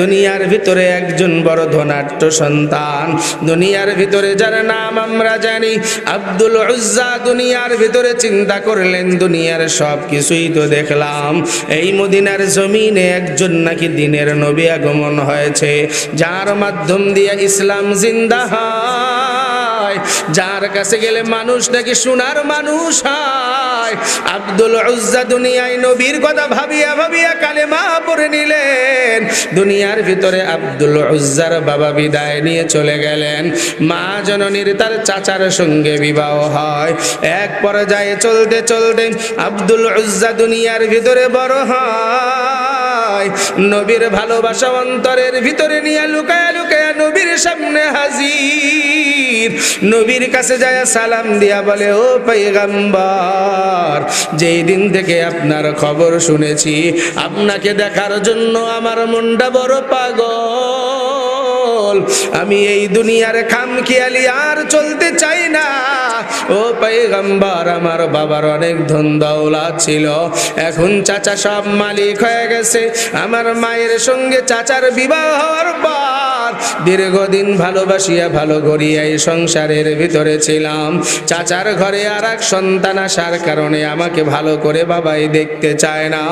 দুনিয়ার ভিতরে একজন বড় ধনাঢ্য সন্তান। দুনিয়ার ভিতরে যার নাম আমরা জানি, আব্দুল উজ্জা দুনিয়ার ভিতরে চিন্তা করলেন, দুনিয়ার সব কিছুই তো দেখলাম। এই মদিনার জমিনে একজন নাকি দিনের নবী আগমন হয়েছে, যার মাধ্যম দিয়ে ইসলাম জিন্দা হয়। যার কাছে গেলে মানুষ নাকি সোনার মানুষ হয়। আব্দুল উজ্জা দুনিয়ায় নবীর কথা ভাবিয়া ভাবিয়া কালেমা পড়ে নিলেন। দুনিয়ার ভিতরে আব্দুল উজ্জার বাবা বিদায় নিয়ে চলে গেলেন। মা জননীর তার চাচার সঙ্গে বিবাহ হয়। এক পর্যায়ে চলতে চলতে আব্দুল উজ্জা দুনিয়ার ভিতরে বড় হয়। নবীর ভালোবাসা অন্তরের ভিতরে নিয়ে লুকায়া লুকায়া নবীর সামনে হাজির। নবীর কাছে যায় সালাম দিয়া বলে, ও পেগাম্বার যেই দিন থেকে আপনার খবর শুনেছি, আপনাকে দেখার জন্য আমার মনটা বড় পাগল। আমি এই দুনিয়ার খাম খেয়ালি আর চলতে চাই না। ও পেগম্বর আমার বাবার অনেক ধন দৌলা ছিল। এখন চাচা সব মালিক হয়ে গেছে। আমার মায়ের সঙ্গে চাচার বিবাহ হওয়ার পর দীর্ঘদিন ভালোবাসিয়া ভালো করিয়া এই সংসারের ভিতরে ছিলাম। চাচার ঘরে আর এক সন্তান আসার কারণে আমাকে ভালো করে বাবাই দেখতে চায় না।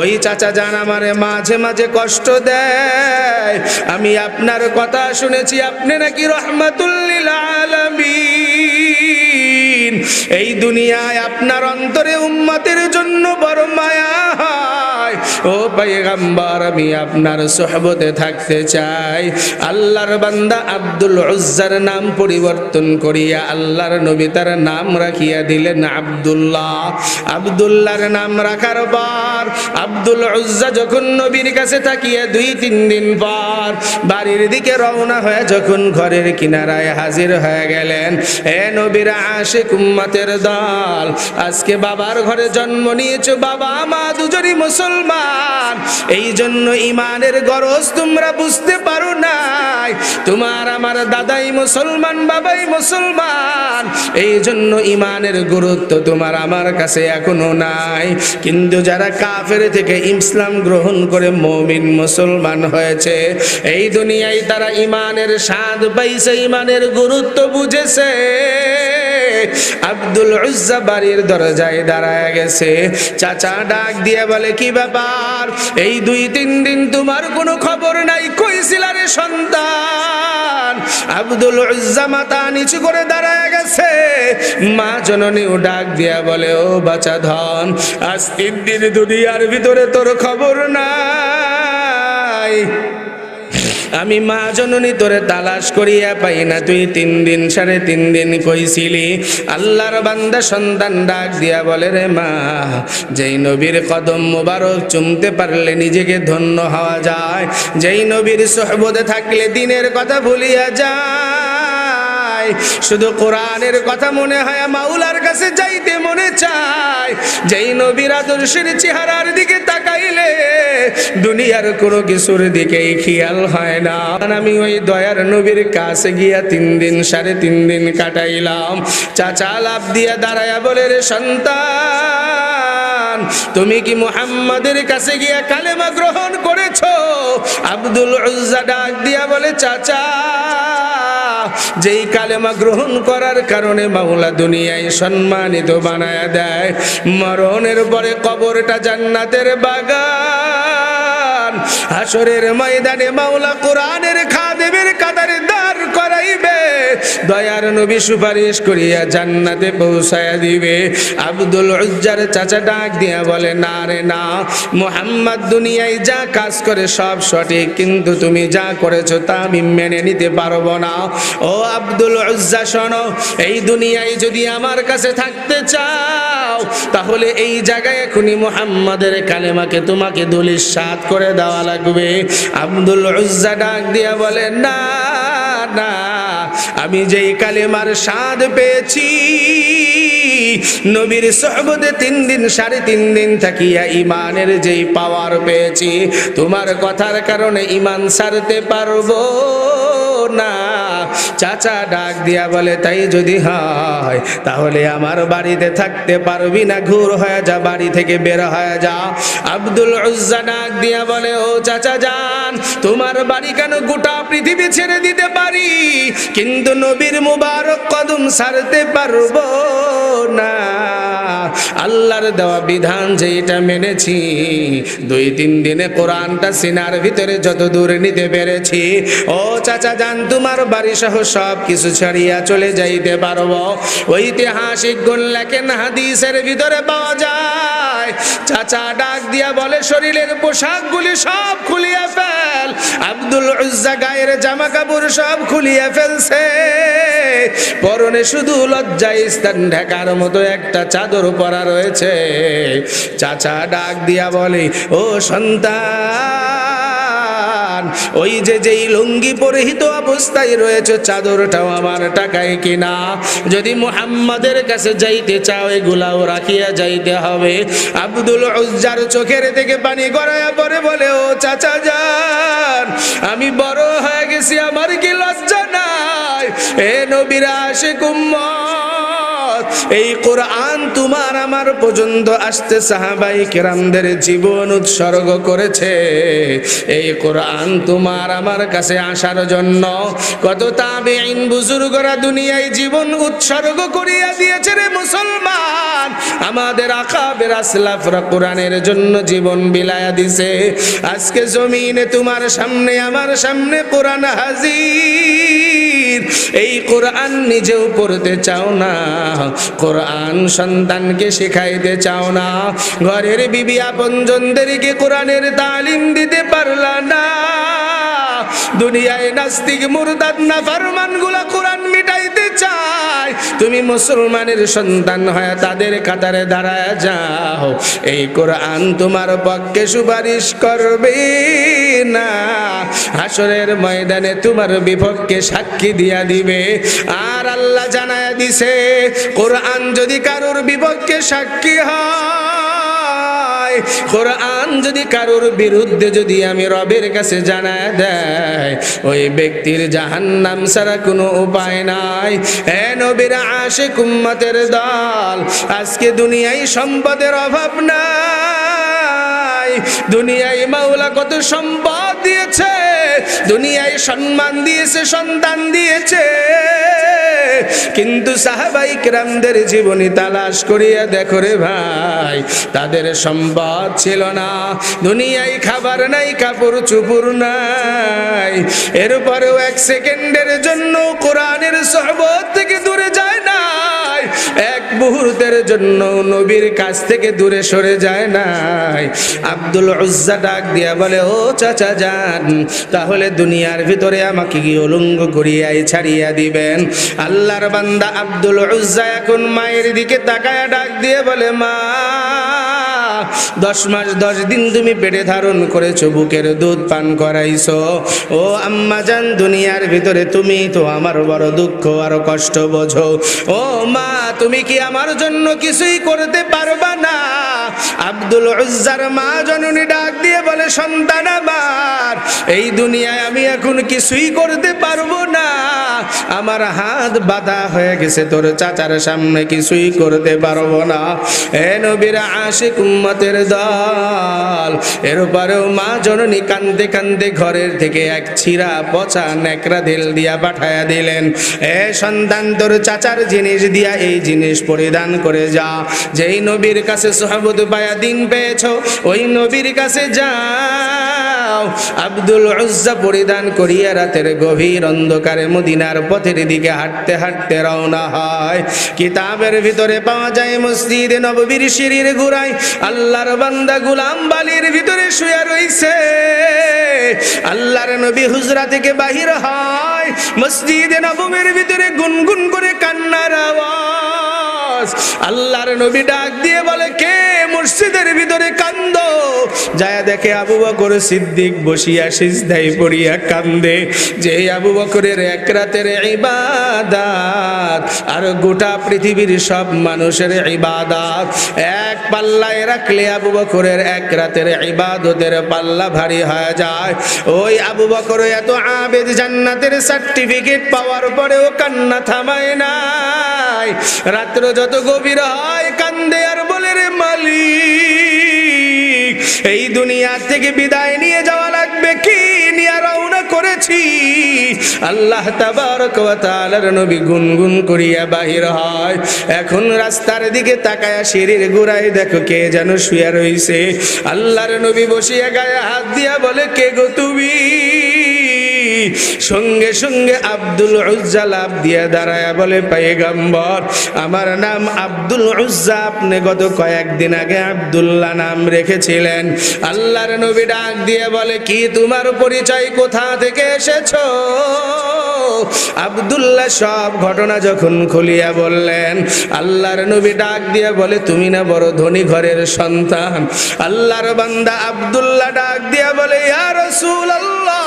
ওই চাচা জান আমারে মাঝে মাঝে কষ্ট দেয়। আমি আপনার কথা শুনেছি, আপনি নাকি রহমাতুল্লিল আলামিন। এই দুনিয়ায় আপনার অন্তরে উম্মতের জন্য বড় মায়া হয়। ও পাইগাম্বার আমি আপনার সোহবতে থাকতে চাই। আল্লাহর বান্দা আব্দুল উজ্জার নাম পরিবর্তন করিয়া আল্লাহর নবী তার নাম রাখিয়া দিলেন আব্দুল্লাহ। আব্দুল্লাহর নাম রাখার পর আব্দুল উজ্জা যখন নবীর কাছে থাকিয়া দুই তিন দিন পর বাড়ির দিকে রওনা হয়ে যখন ঘরের কিনারায় হাজির হয়ে গেলেন, এ নবীর আশিক উম্মতের দল, আজকে বাবার ঘরে জন্ম নিয়েছো বাবা মা দুজনই মুসলমান। এই জন্য ইমানের গরজ তোমরা বুঝতে পারো নাই। তোমার আমার দাদাই মুসলমান, বাবাই মুসলমান এই জন্য ইমানের গুরুত্ব তোমার আমার কাছে এখনও নাই। কিন্তু যারা কাফের থেকে ইসলাম গ্রহণ করে মমিন মুসলমান হয়েছে, এই দুনিয়ায় তারা ইমানের স্বাদ পাইছে ইমানের গুরুত্ব বুঝেছে। আব্দুল উজ্জা বাড়ির দরজায় দাঁড়ায় গেছে। চাচা ডাক দিয়ে বলে, কি ব্যাপার? এই দুই তিন দিন তোমার কোনো খবর নাই? কইছিল রে সন্তান? আব্দুল উজ্জা মাথা নিচু করে দাঁড়ায় গেছে। মা জননীও ডাক দিয়া বলে, ও বাচ্চা ধন, আজ তিন দিন দুনিয়ার ভিতরে তোর খবর নাই। আমি মা জননী তোরে তালাশ করিয়া পাই না, তুই তিন দিন সাড়ে তিন দিন কইছিলি। আল্লাহর বান্দা সন্তান ডাক দিয়া বলে, রে মা, যেই নবীর কদম মোবারক চুমতে পারলে নিজেকে ধন্য হওয়া যায়। যেই নবীর সহবদে থাকলে দিনের কথা ভুলিয়া যায়। শুধু কোরআনের কথা মনে হয় মাউলার কাছে যাইতে মনে চায়। যেই নবীর আদর্শের চেহারার দিকে তাকাইলে, দুনিয়ার কোনো কিছুর দিকেই খেয়াল হয় না। আমি ওই দয়ার নবীর কাছে গিয়া তিন দিন, সাড়ে তিন দিন কাটাইলাম। চাচা লাভ দিয়া দাঁড়ায়া বলে, রে সন্তান, তুমি কি মুহাম্মাদের কাছে গিয়া কালেমা গ্রহণ করেছ? আব্দুল উজ্জা ডাক দিয়া বলে, চাচা যেই কালেমা গ্রহণ করার কারণে মাওলা দুনিয়ায় সম্মানিত বানায় দেয়। মরণের পরে কবরটা জান্নাতের বাগান। হাসরের ময়দানে মাওলা কোরআনের খাদেমের কাতারে দাঁড় করাইবে দয়ার নবী সুপারিশ করিয়া জান্নাতে পৌঁছায়া দিবে। আব্দুল উজ্জার চাচা ডাক দিয়া বলে, না রে, না। মোহাম্মদ দুনিয়ায় যা কাজ করে সব সঠিক, কিন্তু তুমি যা করেছ তা আমি মেনে নিতে পারব না। ও আব্দুল উজ্জা, শোনো, এই দুনিয়ায় যদি আমার কাছে থাকতে চাও, তাহলে এই জায়গায় এখনই মোহাম্মদের কালেমাকে তোমাকে দলিল সাত করে দেওয়া লাগবে। আব্দুল উজ্জা ডাক দিয়া বলে, না। না, আমি যেই কালেমার স্বাদ পেয়েছি, নবীর সহবতে তিন দিন সাড়ে তিন দিন থাকিয়া ইমানের যেই পাওয়ার পেয়েছি, তোমার কথার কারণে ইমান সারতে পারব না। চাচা ডাক দিয়া বলে, তাই যদি হয়, তাহলে আমার বাড়িতে থাকতে পারবি না। ঘুর হয়ে যা, বাড়ি থেকে বের হয়ে যা। আব্দুল উজ্জা ডাক দিয়া বলে, ও চাচা যান তোমার বাড়ি কেন গোটা পৃথিবী ছেড়ে দিতে পারি? কিন্তু নবীর মুবারক কদম সারতে পারব না। আল্লাহর দেওয়া বিধান যে এটা মেনেছি। দুই তিন দিনে কোরআনটা সিনার ভিতরে যত দূর নিতে পেরেছি। ও চাচা যান, তোমার বাড়ি সহ সব কিছু ছাড়িয়া চলে যাইতে পারব। ঐতিহাসিক গুণ লেখেন, হাদিসের ভিতরে পাওয়া যায়। চাচা ডাক দিয়া বলে, শরীরের পোশাকগুলি সব খুলিয়ে ফেল। আব্দুল উজ্জা গায়ের জামা কাপড় সব খুলিয়ে ফেলছে। পরনে শুধু লজ্জা স্থান ঢাকার মতো একটা চাদর পরা রয়েছে। চাচা ডাক দিয়া বলে, ও সন্তান, ওই যে যেই লুঙ্গি পরিহিত অবস্থায় রয়েছে, চাদরটাও আমার টাকায় কিনা? যদি মুহাম্মাদের কাছে যাইতে চাও, এগুলাও রাখিয়া যাইতে হবে। আব্দুল উজ্জার চোখের থেকে পানি গড়াইয়া পরে বলে, ও চাচা যান আমি বড় হয়ে গেছি, আমার কি লজ্জা এ নবীরা কুম্মা এই কোরআন তোমার আমার পর্যন্ত আসতে সাহাবাই কেরামদের জীবন উৎসর্গ করেছে। এই কোরআন তোমার আমার কাছে আসার জন্য কত তাবে আইন বুজুর্গরা দুনিয়ায় জীবন উৎসর্গ করিয়া দিয়েছে রে মুসলমান। আমাদের আকাবের আসলাফরা কোরআনের জন্য জীবন বিলায়া দিছে। আজকে জমিনে তোমার সামনে, আমার সামনে কোরআন হাজির। এই কোরআন নিজেও পড়তে চাও না। কোরআন সন্তানকে শেখাইতে চাও না। ঘরের বিবি আপনজনদেরকে কোরআনের তালিম দিতে পারলা না। দুনিয়ায় নাস্তিক, মুরদাদ না ফারমানগুলা কোরআন মিটাইতে চায় তুমি মুসলমানের সন্তান হয়ে তাদের কাতারে দাঁড়ায় যাও। এই কোরআন তোমার পক্ষে সুপারিশ করবে না। হাসরের ময়দানে তোমার বিপক্ষে সাক্ষী দিয়া দিবে। আর আল্লাহ জানায় দিছে, কোরআন যদি কারোর বিপক্ষে সাক্ষী হয় কোরআন যদি কারোর বিরুদ্ধে যদি আমি রবের কাছে জানা দেয়, ওই ব্যক্তির জাহান্নাম ছাড়া কোনো উপায় নাই। এ নবীর আশে কুম্মতের দল, আজকে দুনিয়ায় সম্পদের অভাব নাই। দুনিয়ায় মাওলা কত সম্পদ দিয়েছে, দুনিয়ায় সম্মান দিয়েছে, সন্তান দিয়েছে। কিন্তু সাহাবাই কিরামদের জীবনী তালাশ করিয়া দেখো রে ভাই, তাদের সম্পদ ছিল না। দুনিয়ায় খাবার নাই, কাপড় চুপুর নাই। এরপরেও এক সেকেন্ডের জন্য কোরআনের সহবত থেকে দূরে যায় নাই এক মুহূর্তের জন্য নবীর কাছ থেকে দূরে সরে যায় নাই। আব্দুল উজ্জা ডাক দিয়া বলে, ও চাচা যান, তাহলে দুনিয়ার ভিতরে আমাকে কি অলঙ্গ করিয়াই ছাড়িয়া দিবেন। আল্লাহর বান্দা আব্দুল উজ্জা এখন মায়ের দিকে তাকায় ডাক দিয়ে বলে, মা দশ মাস, দশ দিন তুমি পেটে ধারণ করেছ, বুকের দুধ পান করাইছো। ও আম্মা জান, দুনিয়ার ভিতরে তুমি তো আমার বড় দুঃখ, আর কষ্ট বোঝো। ও মা, তুমি কি আমার জন্য কিছুই করতে পারবা না? আব্দুল উজ্জার মা জননী ডাক দিয়ে বলে, সন্তান আমার, এই দুনিয়ায় আমি এখন কিছুই করতে পারব না। আমার হাত বাধা হয়ে গেছে, তোর চাচার সামনে কিছুই করতে পারব না। এ নবীর আশিক উম্মতের দল এরপরেও মা জননী কান্দে কান্দে ঘরের থেকে এক ছিঁড়া পচা নেকড়া দিল দিয়া পাঠায়া দিলেন। এ সন্তান, তোর চাচার জিনিস দিয়া এই জিনিস পরিধান করে যা। যেই নবীর কাছে সোহাবত পায়া দিন পেয়েছ, ওই নবীর কাছে যাও আব্দুল উজ্জা পরিধান করিয়া রাতের গভীর অন্ধকারে মদিনার পথের দিকে হাঁটতে হাঁটতে রওনা হয়। কিতাবের ভিতরে পাওয়া যায় মসজিদে নববীর সিঁড়ির ঘুরাই আল্লাহর বান্দা গুলাম বালির ভিতরে শুয়ে রইছে। আল্লাহর নবী হুজরা থেকে বাহির হয়। মসজিদে নবমীর ভিতরে গুনগুন করে কান্নার আওয়াজ। নামাজ আল্লাহর নবী ডাক দিয়ে বলে, কে মসজিদের ভিতরে কান্দ? যায় দেখে আবু বকর সিদ্দিক বসিয়া সিজদাই পড়িয়া কান্দে। যে আবু বকরের এক রাতের ইবাদাত আর গোটা পৃথিবীর সব মানুষের ইবাদাত। এক পাল্লায় রাখলে আবু বকরের এক রাতের ইবাদতের পাল্লা ভারী হয়ে যায়। ওই আবু বকর এত আবেদ জান্নাতের সার্টিফিকেট পাওয়ার পরেও কান্না থামায় নাই রাত্র যত গভীর হয়, কান্দে আর বলে রে মালিক, এই দুনিয়া থেকে বিদায় নিয়ে যাওয়া লাগবে, কি নিয়ে রওনা করেছি? আল্লাহ তাআলার নবী গুনগুন করিয়া বাহির হয়। এখন রাস্তার দিকে তাকায়া সিঁড়ির গোড়ায় দেখো কে যেন শুয়ে রইছে। আল্লাহর নবী বসিয়া গায়ে হাত দিয়া বলে, কে গো তুমি? সঙ্গে সঙ্গে আব্দুল উজ্জা লাভ দিয়ে দাঁড়ায় বলে, পাইগাম্বর, আমার নাম আব্দুল উজ্জা। আপনি গত কয়েকদিন আগে আব্দুল্লাহ নাম রেখেছিলেন। আল্লাহর নবী ডাক দিয়ে বলে, কি তোমার পরিচয়? কোথা থেকে এসেছ? আব্দুল্লাহ সব ঘটনা যখন খুলিয়া বললেন, আল্লাহর নবী ডাক দিয়ে বলে, তুমি না বড় ধনী ঘরের সন্তান? আল্লাহর বান্দা আব্দুল্লাহ ডাক দিয়ে বলে, ইয়া রাসূলুল্লাহ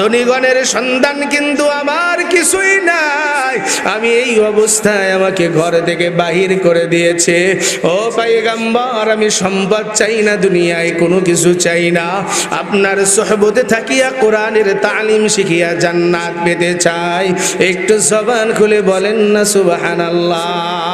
ধনীগণের সন্তান কিন্তু আমার কিছুই নাই। আমি এই অবস্থায় আমাকে ঘর থেকে বাহির করে দিয়েছে। ও পাইগাম্বর, আমি সম্পদ চাই না, দুনিয়ায় কোনো কিছু চাই না। আপনার সহবতে থাকিয়া কোরআনের তালিম শিখিয়া জান্নাত পেতে চাই। একটু জবান খুলে বলেন না, সুবহানাল্লাহ।